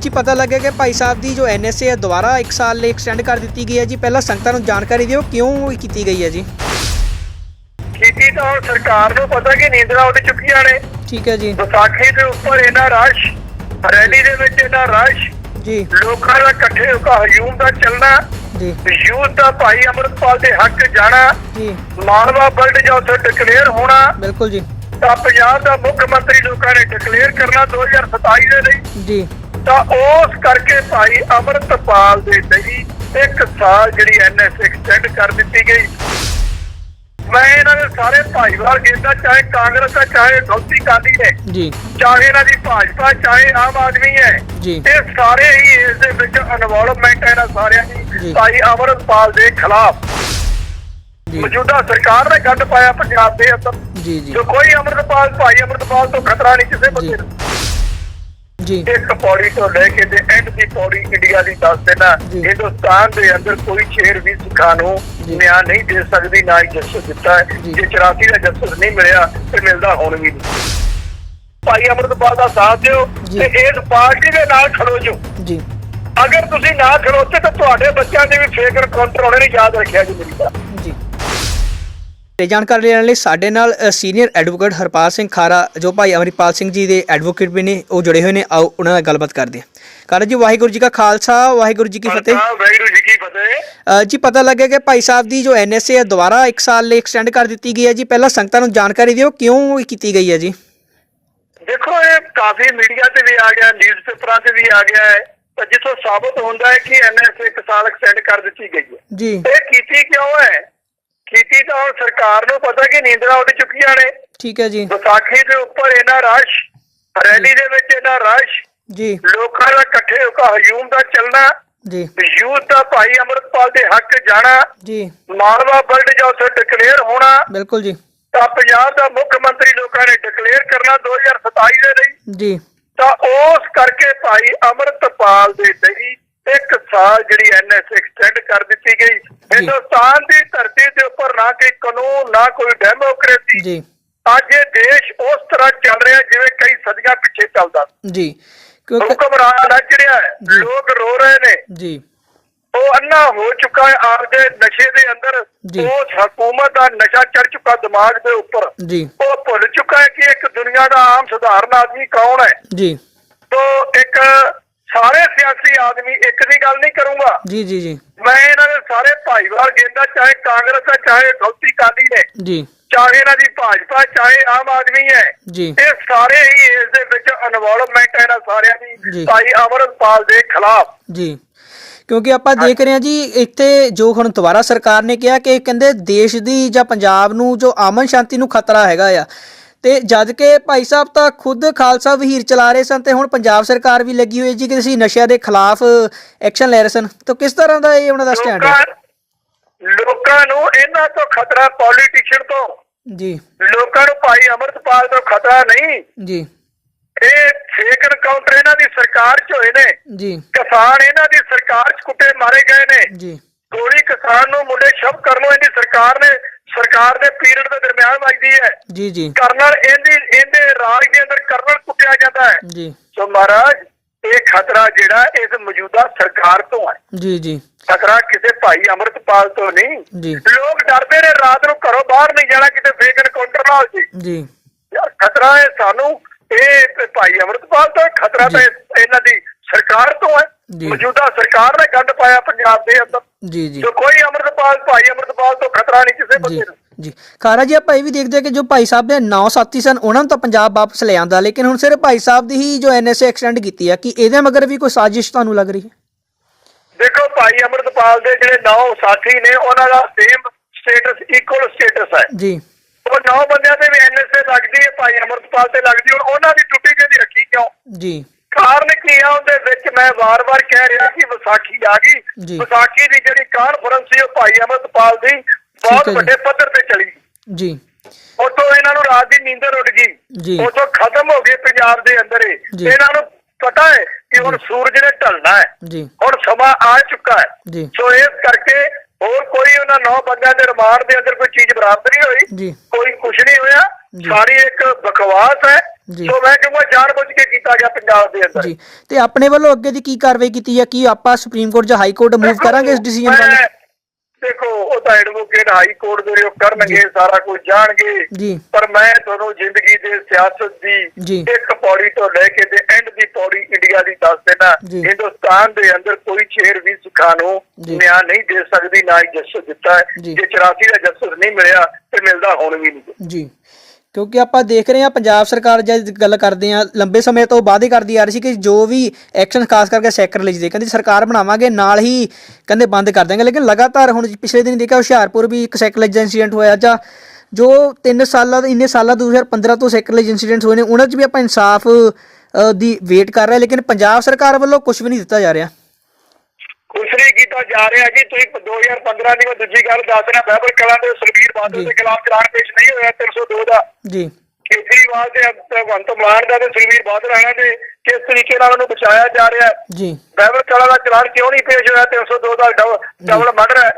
ਜੀ ਪਤਾ ਲੱਗਿਆ ਕਿ ਭਾਈ ਸਾਹਿਬ ਦੀ ਜੋ ਐਨਐਸਏ ਹੈ ਦੁਬਾਰਾ 1 ਸਾਲ ਲਈ ਐਕਸਟੈਂਡ ਕਰ ਦਿੱਤੀ ਗਈ ਹੈ ਜੀ। ਪਹਿਲਾਂ ਸੰਗਤਾਂ ਨੂੰ ਜਾਣਕਾਰੀ ਦਿਓ ਕਿਉਂ ਇਹ ਕੀਤੀ ਗਈ ਹੈ ਜੀ? ਕੀਤੀ ਤਾਂ ਹੁਣ ਸਰਕਾਰ ਨੂੰ ਪਤਾ ਕਿ ਨੀਂਦਰਾਂ ਉੱਡ ਚੁੱਕੀਆਂ ਨੇ। ਠੀਕ ਹੈ ਜੀ। ਵਿਸਾਖੀ ਦੇ ਉੱਪਰ ਇਹਨਾਂ ਰਸ਼ ਰੈਲੀ ਦੇ ਵਿੱਚ ਇਹਨਾਂ ਰਸ਼ ਜੀ। ਲੋਕਾਂ ਦਾ ਇਕੱਠੇ ਹੋ ਕੇ ਹਜੂਮ ਦਾ ਚੱਲਣਾ ਜੀ। ਯੂਥ ਦਾ ਭਾਈ ਅਮਰਪਾਲ ਦੇ ਹੱਕ ਜਾਣਾ ਜੀ। ਮਾਲਵਾ ਬਲਡ ਜਾਂ ਉੱਥੇ ਡਿਕਲੇਅਰ ਹੋਣਾ ਬਿਲਕੁਲ ਜੀ। ਤਾਂ ਪੰਜਾਬ ਦਾ ਮੁੱਖ ਮੰਤਰੀ ਲੋਕਾਂ ਨੇ ਡਿਕਲੇਅਰ ਕਰਨਾ 2027 ਦੇ ਲਈ। ਜੀ। ਤਾਂ ਉਸ ਕਰਕੇ ਭਾਈ ਅਮਰਤਪਾਲ ਦੇ ਲਈ ਇੱਕ ਸਾਲ ਜਿਹੜੀ ਐਨਐਸ ਐਕਸਟੈਂਡ ਕਰ ਦਿੱਤੀ ਗਈ। ਮੈਂ ਇਹਨਾਂ ਦੇ ਸਾਰੇ ਭਾਈਵਾਲ ਕਹਿੰਦਾ ਚਾਹੇ ਕਾਂਗਰਸ ਦਾ ਚਾਹੇ ਗੌਤੀ ਕਾਲੀ ਨੇ ਜੀ। ਚਾਹੇ ਇਹਨਾਂ ਦੀ ਭਾਜਪਾ ਚਾਹੇ ਆਮ ਆਦਮੀ ਹੈ ਜੀ। ਇਹ ਸਾਰੇ ਹੀ ਇਸ ਦੇ ਵਿੱਚ ਇਨਵੋਲਵਮੈਂਟ ਹੈ ਇਹਨਾਂ ਸਾਰਿਆਂ। ਦੀ ਭਾਈ ਅਮਰਪਾਲ ਦੇ ਖਿਲਾਫ। ਮੌਜੂਦਾ ਸਰਕਾਰ ਨੇ ਗੰਦ ਪਾਇਆ ਪੰਜਾਬ ਦੇ ਅੰਦਰ। ਜੀ ਜੀ। ਜੋ ਕੋਈ ਅਮਰਪਾਲ ਭਾਈ ਅਮਰਪਾਲ ਤੋਂ ਖਤਰਾ ਨਹੀਂ ਕਿਸੇ ਬੰਦੇ ਨੂੰ। ਜੀ ਇੱਕ ਪੌੜੀ ਤੋਂ ਲੈ ਕੇ ਤੇ ਐਂਡ ਦੀ ਪੌੜੀ ਇੰਡੀਆ ਦੀ ਦੱਸ ਦੇਣਾ। ਹਿੰਦੁਸਤਾਨ ਦੇ ਅੰਦਰ ਕੋਈ ਸ਼ੇਰ ਵੀ ਸਿੱਖਾਂ ਨੂੰ। ਨਿਆਂ ਨਹੀਂ ਦੇ ਸਕਦੀ ਨਾ ਹੀ ਜਸਟਿਸ ਦਿੱਤਾ ਹੈ ਜੀ। ਜੇ 84 ਦਾ ਜਸਟਿਸ ਨਹੀਂ ਮਿਲਿਆ ਤੇ ਮਿਲਦਾ ਹੁਣ ਵੀ ਨਹੀਂ ਭਾਈ ਅਮਰਪਾਲ ਦਾ ਸਾਥ ਦਿਓ। ਤੇ ਇਸ ਪਾਰਟੀ ਦੇ ਨਾਲ ਖੜੋ ਜੋ ਜੀ ਅਗਰ ਤੁਸੀਂ ਨਾ ਖੜੋਤੇ ਤਾਂ ਤੁਹਾਡੇ ਬੱਚਿਆਂ ਦੇ ਵੀ ਫੇਕ ਐਨਕਾਊਂਟਰ ਹੋਣੇ ਨਹੀਂ ਯਾਦ ਰੱਖਿਆ ਜੀ ਮੇਰੀ ਗੱਲ ਤੇ ਜਾਣਕਾਰੀ ਲੈਣ ਲਈ ਸਾਡੇ ਨਾਲ ਸੀਨੀਅਰ ਐਡਵੋਕੇਟ ਹਰਪਾਲ ਸਿੰਘ ਖਾਰਾ ਜੋ ਭਾਈ ਅਮਰਿਪਾਲ ਸਿੰਘ ਜੀ ਦੇ ਐਡਵੋਕੇਟ ਵੀ ਨੇ ਉਹ ਜੁੜੇ ਹੋਏ ਨੇ। ਆਓ ਉਹਨਾਂ ਨਾਲ ਗੱਲਬਾਤ ਕਰਦੇ ਹਾਂ। ਕਾਰਨ ਜੀ ਵਾਹਿਗੁਰੂ ਜੀ ਕਾ ਖਾਲਸਾ ਵਾਹਿਗੁਰੂ ਜੀ ਕੀ ਫਤਿਹ। ਵਾਹਿਗੁਰੂ ਜੀ ਕੀ ਫਤਿਹ। ਜੀ ਪਤਾ ਲੱਗਿਆ ਕਿ ਭਾਈ ਸਾਹਿਬ ਦੀ ਜੋ ਐਨਐਸਏ ਹੈ ਦੁਬਾਰਾ 1 ਸਾਲ ਲਈ ਐਕਸਟੈਂਡ ਕਰ ਦਿੱਤੀ ਗਈ ਹੈ ਜੀ। ਪਹਿਲਾਂ ਸੰਗਤਾਂ ਨੂੰ ਜਾਣਕਾਰੀ ਦਿਓ ਕਿਉਂ ਕੀਤੀ ਗਈ ਹੈ ਜੀ? ਦੇਖੋ ਇਹ ਕਾਫੀ ਮੀਡੀਆ ਤੇ ਵੀ ਆ ਗਿਆ ਨਿਊਜ਼ਪੇਪਰਾਂ ਤੇ ਵੀ ਆ ਗਿਆ ਹੈ। ਤਾਂ ਜਿੱਥੋਂ ਸਾਬਤ ਹੁੰਦਾ ਹੈ ਕਿ ਐਨਐਸ ਇੱਕ ਸਾਲ ਐਕਸਟੈਂਡ ਕਰ ਦਿੱਤੀ ਗਈ ਹੈ। ਜੀ। ਇਹ ਕੀਤੀ ਕਿਉਂ ਹੈ? ਕੀਤੀ ਤਾਂ ਸਰਕਾਰ ਨੂੰ ਪਤਾ ਕਿ ਨੀਂਦਰਾਂ ਉੱਡ ਚੁੱਕੀਆਂ ਨੇ। ਠੀਕ ਹੈ ਜੀ। ਵਿਸਾਖੀ ਦੇ ਉੱਪਰ ਇਹਨਾਂ ਰਸ਼ ਰੈਲੀ ਦੇ ਵਿੱਚ ਇਹਨਾਂ ਰਸ਼ ਜੀ। ਲੋਕਾਂ ਦਾ ਇਕੱਠੇ ਹੋ ਕੇ ਹਜੂਮ ਦਾ ਚੱਲਣਾ ਜੀ। ਯੂਥ ਦਾ ਭਾਈ ਅਮਰਪਾਲ ਦੇ ਹੱਕ ਜਾਣਾ ਜੀ। ਮਾਲਵਾ ਬਲਡ ਜਾਂ ਉੱਥੇ ਡਿਕਲੇਅਰ ਹੋਣਾ ਬਿਲਕੁਲ ਜੀ। ਤਾਂ ਪੰਜਾਬ ਦਾ ਮੁੱਖ ਮੰਤਰੀ ਲੋਕਾਂ ਨੇ ਡਿਕਲੇਅਰ ਕਰਨਾ 2027 ਦੇ ਲਈ। ਜੀ। ਤਾਂ ਉਸ ਕਰਕੇ ਭਾਈ ਅਮਰਤਪਾਲ ਦੇ ਲਈ ਇੱਕ ਸਾਲ ਜਿਹੜੀ ਐਨਐਸ ਐਕਸਟੈਂਡ ਕਰ ਦਿੱਤੀ ਗਈ। ਹਿੰਦੁਸਤਾਨ ਦੀ ਧਰਤੀ ਦੇ ਉੱਪਰ ਨਾ ਕੋਈ ਕਾਨੂੰਨ ਨਾ ਕੋਈ ਡੈਮੋਕ੍ਰੇਸੀ ਜੀ। ਅੱਜ ਇਹ ਦੇਸ਼ ਉਸ ਤਰ੍ਹਾਂ ਚੱਲ ਰਿਹਾ ਜਿਵੇਂ ਕਈ ਸਦੀਆਂ ਪਿੱਛੇ ਚੱਲਦਾ। ਜੀ। ਕਿਉਂਕਿ ਹੁਕਮਰਾਨ ਲੱਜ ਰਿਹਾ ਹੈ। ਜੀ। ਲੋਕ ਰੋ ਰਹੇ ਨੇ। ਜੀ। ਉਹ ਅੰਨਾ ਹੋ ਚੁੱਕਾ ਹੈ ਆਪਦੇ ਨਸ਼ੇ ਦੇ ਅੰਦਰ। ਉਸ ਹਕੂਮਤ ਦਾ ਨਸ਼ਾ ਚੜ ਚੁੱਕਾ ਦਿਮਾਗ ਦੇ ਉੱਪਰ। ਜੀ। ਉਹ ਭੁੱਲ ਚੁੱਕਾ ਹੈ ਕਿ ਇੱਕ ਦੁਨੀਆ ਦਾ ਆਮ ਸਧਾਰਨ ਆਦਮੀ ਕੌਣ ਹੈ? ਜੀ। ਤੋ ਇੱਕ ਸਾਰੇ ਸਿਆਸੀ ਆਦਮੀ ਇੱਕ ਦੀ ਗੱਲ ਨਹੀਂ ਕਰੂੰਗਾ। ਜੀ ਜੀ ਜੀ। ਮੈਂ ਇਹਨਾਂ ਦੇ ਸਾਰੇ ਭਾਈਵਾਲ ਕਹਿੰਦਾ ਚਾਹੇ ਕਾਂਗਰਸ ਹੈ ਚਾਹੇ ਗੌਤੀ ਕਾਲੀ ਨੇ ਜੀ। ਚਾਹੇ ਇਹਨਾਂ ਦੀ ਭਾਜਪਾ ਚਾਹੇ ਆਮ ਆਦਮੀ ਹੈ ਜੀ। ਇਹ ਸਾਰੇ ਹੀ ਇਸ ਦੇ ਵਿੱਚ ਇਨਵੋਲਵਮੈਂਟ ਹੈ ਇਹਨਾਂ ਸਾਰਿਆਂ। ਦੀ ਭਾਈ ਅਮਰਪਾਲ ਦੇ ਖਿਲਾਫ। ਜੀ। ਕਿਉਂਕਿ ਆਪਾਂ ਦੇਖ ਰਹੇ ਹਾਂ ਜੀ ਇੱਥੇ ਜੋ ਹੁਣ ਦੁਬਾਰਾ ਸਰਕਾਰ ਨੇ ਕਿਹਾ ਕਿ ਕਹਿੰਦੇ ਦੇਸ਼ ਦੀ ਜਾਂ ਪੰਜਾਬ ਨੂੰ ਜੋ ਅਮਨ ਸ਼ਾਂਤੀ ਨੂੰ ਖਤਰਾ ਹੈਗਾ ਆ ਤੇ ਜਦ ਕਿ ਭਾਈ ਸਾਹਿਬ ਤਾਂ ਖੁਦ ਖਾਲਸਾ ਵਹੀਰ ਚਲਾ ਰਹੇ ਸਨ ਤੇ ਹੁਣ ਪੰਜਾਬ ਸਰਕਾਰ ਵੀ ਲੱਗੀ ਹੋਈ ਜੀ ਕਿ ਅਸੀਂ ਨਸ਼ਿਆਂ ਦੇ ਖਿਲਾਫ ਐਕਸ਼ਨ ਲੈ ਰਹੇ ਸਨ। ਤਾਂ ਕਿਸ ਤਰ੍ਹਾਂ ਦਾ ਇਹ ਉਹਨਾਂ ਦਾ ਸਟੈਂਡ ਹੈ? ਲੋਕਾਂ ਨੂੰ ਇਹਨਾਂ ਤੋਂ ਖਤਰਾ ਪੋਲੀਟੀਸ਼ੀਅਨ ਤੋਂ। ਜੀ। ਲੋਕਾਂ ਨੂੰ ਭਾਈ ਅਮਰਪਾਲ ਤੋਂ ਖਤਰਾ ਨਹੀਂ। ਜੀ। ਇਹ ਫੇਕ ਐਨਕਾਊਂਟਰ ਇਹਨਾਂ ਦੀ ਸਰਕਾਰ 'ਚ ਹੋਏ ਨੇ। ਜੀ। ਕਿਸਾਨ ਇਹਨਾਂ ਦੀ ਸਰਕਾਰ 'ਚ ਕੁੱਟੇ ਮਾਰੇ ਗਏ ਨੇ। ਜੀ। ਗੋਲੀ ਕਿਸਾਨ ਨੂੰ ਮੁੰਡੇ ਸ਼ਬ ਕਰਨ ਨੂੰ ਇਹਦੀ ਸਰਕਾਰ ਨੇ ਸਰਕਾਰ ਦੇ ਪੀਰੀਅਡ ਦੇ ਦਰਮਿਆਨ ਵੱਜਦੀ ਹੈ। ਜੀ ਜੀ। ਕਰਨਲ ਇਹਦੀ ਇਹਦੇ ਰਾਜ ਦੇ ਅੰਦਰ ਕਰਨਲ ਕੁੱਟਿਆ ਜਾਂਦਾ ਹੈ। ਜੀ। ਸੋ ਮਹਾਰਾਜ ਇਹ ਖਤਰਾ ਜਿਹੜਾ ਇਸ ਮੌਜੂਦਾ ਸਰਕਾਰ ਤੋਂ ਹੈ। ਜੀ ਜੀ। ਖਤਰਾ ਕਿਸੇ ਭਾਈ ਅਮਰਤਪਾਲ ਤੋਂ ਨਹੀਂ। ਜੀ। ਲੋਕ ਡਰਦੇ ਨੇ ਰਾਤ ਨੂੰ ਘਰੋਂ ਬਾਹਰ ਨਹੀਂ ਜਾਣਾ ਕਿਤੇ ਫੇਕ ਐਨਕਾਊਂਟਰ ਨਾ ਹੋ ਜੇ। ਜੀ। ਯਾਰ ਖਤਰਾ ਹੈ ਸਾਨੂੰ ਇਹ ਭਾਈ ਅਮਰਤਪਾਲ ਤੋਂ ਖਤਰਾ ਤਾਂ ਇਹ- ਇਹਨਾਂ ਦੀ ਸਰਕਾਰ ਤੋਂ ਹੈ। ਮੌਜੂਦਾ ਸਰਕਾਰ ਨੇ ਗੰਦ ਪਾਇਆ ਪੰਜਾਬ ਦੇ ਅੰਦਰ। ਜੀ ਜੀ। ਜੋ ਕੋਈ ਅਮਰਤਪਾਲ ਭਾਈ ਅਮਰਤਪਾਲ ਤੋਂ ਖਤਰਾ ਨਹੀਂ ਕਿਸੇ ਬੰਦੇ ਨੂੰ। ਜੀ। ਖਾਰਾ ਜੀ ਆਪਾਂ ਇਹ ਵੀ ਦੇਖਦੇ ਕਿ ਜੋ ਭਾਈ ਸਾਹਿਬ ਦੇ ਨੌ ਸਾਥੀ ਸਨ ਉਹਨਾਂ ਨੂੰ ਤਾਂ ਪੰਜਾਬ ਵਾਪਸ ਲੈ ਆਂਦਾ ਲੇਕਿਨ ਹੁਣ ਸਿਰਫ ਭਾਈ ਸਾਹਿਬ ਦੀ ਹੀ ਜੋ ਐਨਐਸਏ ਐਕਸਟੈਂਡ ਕੀਤੀ ਹੈ ਕਿ ਇਹਦੇ ਮਗਰ ਵੀ ਕੋਈ ਸਾਜ਼ਿਸ਼ ਤੁਹਾਨੂੰ ਲੱਗ ਰਹੀ ਹੈ? ਦੇਖੋ ਭਾਈ ਅਮਰਤਪਾਲ ਦੇ ਜਿਹੜੇ ਨੌ ਸਾਥੀ ਨੇ ਉਹਨਾਂ ਦਾ ਸੇਮ ਸਟੇਟਸ ਇਕੁਅਲ ਸਟੇਟਸ ਹੈ। ਜੀ। ਉਹ ਨੌ ਬੰਦਿਆਂ ਦੇ ਵੀ ਐਨਐਸਏ ਲੱਗਦੀ ਹੈ ਭਾਈ ਅਮਰਤਪਾਲ ਤੇ ਲੱਗਦੀ ਹੁਣ ਉਹਨਾਂ ਦੀ ਟੁੱਟੀ ਜਿਹੀ ਰੱਖੀ ਕਿਉਂ? ਜੀ। ਕਾਰਨ ਕੀ ਆ ਉਹਦੇ ਵਿੱਚ ਮੈਂ ਵਾਰ-ਵਾਰ ਕਹਿ ਰਿਹਾ ਕਿ ਵਿਸਾਖੀ ਆ। ਗਈ। ਵਿਸਾਖੀ ਦੀ ਜਿਹੜੀ ਕਾਨਫਰੰਸ ਸੀ ਉਹ ਭਾਈ ਅਮਰਤਪਾਲ ਦੀ ਬਹੁਤ। ਵੱਡੇ ਪੱਧਰ ਤੇ ਚਲੀ। ਜੀ। ਉਤੋਂ ਇਹਨਾਂ ਨੂੰ ਰਾਤ ਦੀ ਨੀਂਦਰ ਉੱਡ। ਗਈ। ਉਤੋਂ ਖਤਮ ਹੋ ਗਏ ਪੰਜਾਬ ਦੇ ਅੰਦਰ। ਇਹਨਾਂ ਨੂੰ ਪਤਾ ਹੈ ਕਿ ਹੁਣ ਸੂਰਜ ਨੇ ਢਲਣਾ ਹੈ। ਜੀ। ਹੁਣ ਸਮਾਂ ਆ ਚੁੱਕਾ ਹੈ। ਸੋ ਇਸ ਕਰਕੇ ਹੋਰ ਕੋਈ ਉਹਨਾਂ ਨੌ ਬੰਦਿਆਂ ਦੇ ਰਿਮਾਂਡ ਦੇ ਅੰਦਰ ਕੋਈ ਚੀਜ਼ ਬਰਾਮਦ ਨਹੀਂ ਹੋਈ। ਕੋਈ ਕੁਝ ਨਹੀਂ ਹੋਇਆ। ਸਾਰੀ ਇੱਕ ਬਕਵਾਸ ਹੈ। ਸੋ ਮੈਂ ਕਹੂੰਗਾ ਜਾਣਬੁੱਝ ਕੇ ਕੀਤਾ ਗਿਆ ਪੰਜਾਬ ਦੇ ਅੰਦਰ। ਜੀ। ਤੇ ਆਪਣੇ ਵੱਲੋਂ ਅੱਗੇ ਦੀ ਕੀ ਕਾਰਵਾਈ ਕੀਤੀ ਹੈ ਕੀ ਆਪਾਂ ਸੁਪਰੀਮ ਕੋਰਟ ਜਾਂ ਹਾਈ ਕੋਰਟ ਮੂਵ ਕਰਾਂਗੇ ਇਸ ਡਿਸੀਜਨ ਵੱਲ? ਦੇਖੋ ਉਹ ਤਾਂ ਐਡਵੋਕੇਟ ਹਾਈ ਕੋਰਟ ਦੇ ਉਹ ਕਰਨਗੇ ਸਾਰਾ ਕੁਝ ਜਾਣਗੇ। ਪਰ ਮੈਂ ਤੁਹਾਨੂੰ ਜ਼ਿੰਦਗੀ ਦੇ ਸਿਆਸਤ। ਦੀ ਇੱਕ ਪੌੜੀ ਤੋਂ ਲੈ ਕੇ ਤੇ ਐਂਡ ਦੀ ਪੌੜੀ ਇੰਡੀਆ ਦੀ ਦੱਸ ਦੇਣਾ। ਹਿੰਦੁਸਤਾਨ ਦੇ ਅੰਦਰ ਕੋਈ ਸ਼ੇਰ ਵੀ ਸਿੱਖਾਂ ਨੂੰ। ਨਿਆਂ ਨਹੀਂ ਦੇ ਸਕਦੀ ਨਾ ਹੀ ਜਸਟਿਸ ਦਿੱਤਾ। ਜੇ। 84 ਦਾ ਜਸਟਿਸ ਨਹੀਂ ਮਿਲਿਆ ਤੇ ਮਿਲਦਾ ਹੁਣ ਵੀ ਨਹੀਂ। ਜੀ। ਕਿਉਂਕਿ ਆਪਾਂ ਦੇਖ ਰਹੇ ਹਾਂ ਪੰਜਾਬ ਸਰਕਾਰ ਜਦ ਗੱਲ ਕਰਦੇ ਆ ਲੰਬੇ ਸਮੇਂ ਤੋਂ ਵਾਅਦੇ ਕਰਦੀ ਆ ਰਹੀ ਸੀ ਕਿ ਜੋ ਵੀ ਐਕਸ਼ਨ ਖਾਸ ਕਰਕੇ ਸੈਕਰੇਜ ਦੇ ਕਹਿੰਦੀ ਸਰਕਾਰ ਬਣਾਵਾਂਗੇ, ਨਾਲ ਹੀ ਕਹਿੰਦੇ ਬੰਦ ਕਰ ਦਾਂਗੇ ਲੇਕਿਨ ਲਗਾਤਾਰ ਹੁਣ ਪਿਛਲੇ ਦਿਨ ਦੇਖਿਆ ਹੁਸ਼ਿਆਰਪੁਰ ਵੀ ਇੱਕ ਸੈਕਰੇਜ ਇਨਸੀਡੈਂਟ ਹੋਇਆ ਜਾਂ ਜੋ 3 ਸਾਲਾਂ ਦੇ ਇੰਨੇ ਸਾਲਾਂ 2015 ਤੋਂ ਸੈਕਰੇਜ ਇਨਸੀਡੈਂਟਸ ਹੋਏ ਨੇ, ਉਹਨਾਂ 'ਚ ਵੀ ਆਪਾਂ ਇਨਸਾਫ ਦੀ ਵੇਟ ਕਰ ਰਹੇ ਲੇਕਿਨ ਪੰਜਾਬ ਸਰਕਾਰ ਵੱਲੋਂ ਕੁਝ ਵੀ ਨਹੀਂ ਦਿੱਤਾ ਜਾ ਰਿਹਾ। ਕੀਤਾ ਜਾ ਰਿਹਾ ਜੀ ਤੁਸੀਂ 2015 ਦੀ ਮੈਂ ਦੂਜੀ ਗੱਲ ਦੱਸ ਰਿਹਾ ਬਾਈਬਲ ਕਲਾਂ ਦੇ ਸੁਖਬੀਰ ਬਾਦਲ। ਦੇ ਖਿਲਾਫ ਚਲਾਨ ਪੇਸ਼ ਨਹੀਂ ਹੋਇਆ 302 ਦਾ ਜੀ। ਕੇਜਰੀਵਾਲ ਦੇ ਭਗਵੰਤ ਮਾਨ ਦਾ ਤੇ ਸੁਖਬੀਰ ਬਾਦਲ ਆਣਾ ਦੇ ਕਿਸ ਤਰੀਕੇ ਨਾਲ ਉਹਨੂੰ ਬਚਾਇਆ ਜਾ ਰਿਹਾ ਜੀ। ਬਾਈਬਲ ਕਲਾਂ ਦਾ ਚਲਾਨ ਕਿਉਂ ਨਹੀਂ ਪੇਸ਼ ਹੋਇਆ? 302 ਦਾ ਡਬਲ- ਮਰਡਰ ਹੈ।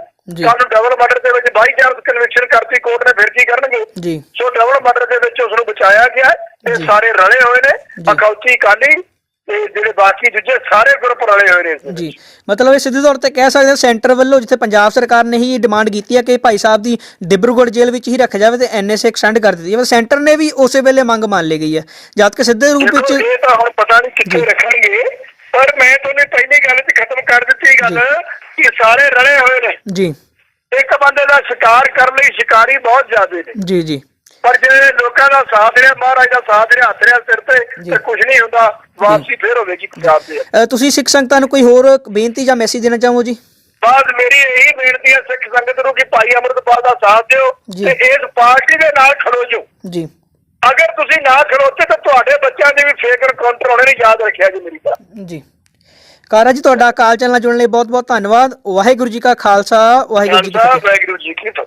ਸਾਨੂੰ ਡਬਲ ਮਰਡਰ ਦੇ ਵਿੱਚ ਬਾਈ ਚਾਂਸ ਕਨਵਿਕਸ਼ਨ ਕਰਤੀ ਕੋਰਟ ਨੇ ਫਿਰ ਕੀ ਕਰਨਗੇ? ਜੀ। ਸੋ ਡਬਲ ਮਰਡਰ ਦੇ ਵਿੱਚ ਉਸ ਨੂੰ ਬਚਾਇਆ ਗਿਆ ਜੀ। ਸਾਰੇ ਰਲੇ ਹੋਏ ਨੇ। ਜੀ। ਅਕੌਤੀ ਕਾਲੀ ਤੇ ਜਿਹੜੇ ਬਾਕੀ ਦੂਜੇ ਸਾਰੇ ਗਰੁੱਪ ਰਲੇ ਹੋਏ ਨੇ ਇਸ ਦੇ ਵਿੱਚ। ਜੀ ਮਤਲਬ ਇਹ ਸਿੱਧੇ ਤੌਰ ਤੇ ਕਹਿ ਸਕਦੇ ਹਾਂ ਸੈਂਟਰ ਵੱਲੋਂ ਜਿੱਥੇ ਪੰਜਾਬ ਸਰਕਾਰ ਨੇ ਹੀ ਡਿਮਾਂਡ ਕੀਤੀ ਹੈ ਕਿ ਭਾਈ ਸਾਹਿਬ ਦੀ ਡਿਬਰੂਗੜ੍ਹ ਜੇਲ੍ਹ ਵਿੱਚ ਹੀ ਰੱਖਿਆ ਜਾਵੇ ਤੇ ਐਨਐਸਏ ਐਕਸਟੈਂਡ ਕਰ ਦਿੱਤੀ ਜਾਵੇ। ਸੈਂਟਰ ਨੇ ਵੀ ਉਸੇ ਵੇਲੇ ਮੰਗ ਮੰਨ ਲਈ ਗਈ ਹੈ ਜਦ ਕਿ ਸਿੱਧੇ ਰੂਪ ਦੇਖੋ, ਵਿੱਚ ਇਹ ਤਾਂ ਹੁਣ ਪਤਾ ਨਹੀਂ ਕਿੱਥੇ। ਰੱਖਣਗੇ ਪਰ ਮੈਂ ਤੁਹਾਨੂੰ ਪਹਿਲੀ ਗੱਲ ਤੇ ਖਤਮ ਕਰ ਦਿੱਤੀ ਗੱਲ ਕਿ ਸਾਰੇ ਰਲੇ ਹੋਏ ਨੇ। ਜੀ। ਇੱਕ ਬੰਦੇ ਦਾ ਸ਼ਿਕਾਰ ਕਰਨ ਲਈ ਸ਼ਿਕਾਰੀ ਬਹੁਤ ਜ਼ਿਆਦੇ ਨੇ। ਜੀ ਜੀ। ਪਰ ਜੇ ਲੋਕਾਂ ਦਾ ਸਾਥ ਰਿਹਾ ਮਹਾਰਾਜ ਦਾ ਸਾਥ ਰਿਹਾ ਹੱਥ ਰਿਹਾ ਸਿਰ ਤੇ। ਤੇ ਕੁਝ ਨਹੀਂ ਹੁੰਦਾ। ਵਾਪਸੀ ਫੇਰ ਹੋਵੇਗੀ ਪੰਜਾਬ ਦੇ ਅ, ਤੁਸੀਂ ਸਿੱਖ ਸੰਗਤਾਂ ਨੂੰ ਕੋਈ ਹੋਰ ਬੇਨਤੀ ਜਾਂ ਮੈਸੇਜ ਦੇਣਾ ਚਾਹੋ ਜੀ? ਬਾਅਦ ਮੇਰੀ ਇਹੀ ਬੇਨਤੀ ਹੈ ਸਿੱਖ ਸੰਗਤ ਨੂੰ ਕਿ ਭਾਈ ਅਮਰਤਪਾਲ ਦਾ ਸਾਥ ਦਿਓ ਜੀ। ਤੇ ਇਸ ਪਾਰਟੀ ਦੇ ਨਾਲ ਖੜੋ ਜੋ। ਜੀ। ਅਗਰ ਤੁਸੀਂ ਨਾ ਖੜੋਤੇ ਤਾਂ ਤੁਹਾਡੇ ਬੱਚਿਆਂ ਦੇ ਵੀ ਫੇਕ ਐਨਕਾਊਂਟਰ ਹੋਣੇ ਨਹੀਂ ਯਾਦ ਰੱਖਿਆ ਜੀ ਮੇਰੀ ਗੱਲ। ਜੀ। ਕਾਰਾ ਜੀ ਤੁਹਾਡਾ ਕਾਲ ਚੈਨਲ ਨਾਲ ਜੁੜਨ ਲਈ ਬਹੁਤ ਬਹੁਤ ਧੰਨਵਾਦ। ਵਾਹਿਗੁਰੂ ਜੀ ਕਾ ਖਾਲਸਾ ਵਾਹਿਗੁਰੂ ਜੀ ਕੀ ਵਾਹਿਗੁਰੂ ਜੀ ਕੀ ਫਤਿਹ।